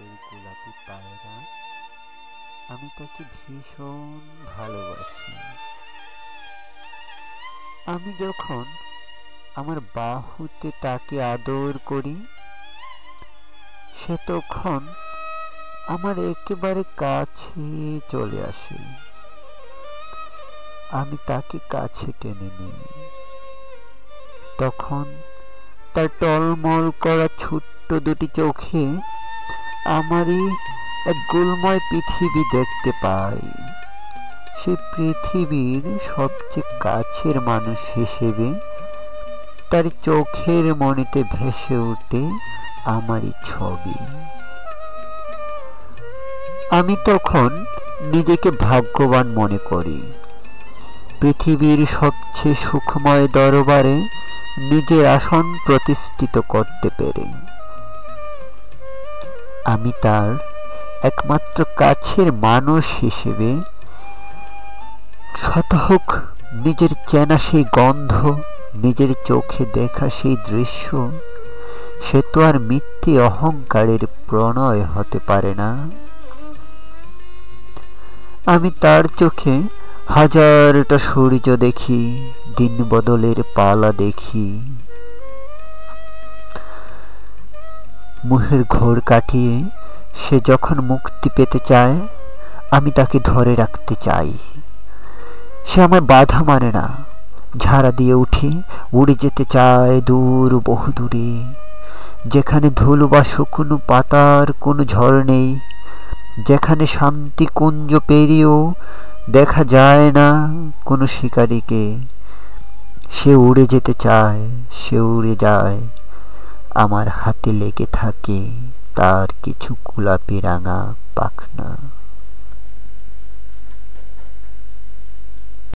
এই গোলাপি পায়রা আমি তাকে ভীষণ ভালোবাসি। আমি যখন আমার বাহুতে তাকে আদর করি, সে তখন আমার একেবারে কাছে চলে আসে। আমি তাকে কাছে টেনে নিই। তখন তার টলমল করা ছোট্ট দুটি চোখে আমারই এক গোলময় পৃথিবী দেখতে পাই। সে পৃথিবীর সবচেয়ে কাছের মানুষ হিসেবে তার চোখের মনেতে ভেসে ওঠে আমারই ছবি। আমি তখন নিজেকে ভাগ্যবান মনে করি। পৃথিবীর সবচেয়ে সুখময় দরবারে নিজের আসন প্রতিষ্ঠিত করতে পেরে। আমি তার একমাত্র কাছের মানুষ হিসেবে শতহোক নিজের চেনা সেই গন্ধ, নিজের চোখে দেখা সেই দৃশ্য, সে তো আর মিথ্যে অহংকারের প্রণয় হতে পারে না। আমি তার চোখে হাজারটা সূর্য দেখি দিন বদলের পালা দেখি। মুহের ঘোর কাটিয়ে সে যখন মুক্তি পেতে চায়, আমি তাকে ধরে রাখতে চাই। সে আমার বাধা মানে না। ঝাড়া দিয়ে উঠি, উড়ে যেতে চায় দূর বহু দূরে যেখানে ধুলো বা শুকনো পাতার কোনো ঝড় নেই, যেখানে শান্তি কুঞ্জ পেরিয়েও দেখা যায় না কোনো শিকারীকে। সে উড়ে যেতে চায়, সে উড়ে যায়। আমার হাতে লেগে থাকে তার কিছু গোলাপি রাঙা পাখনা।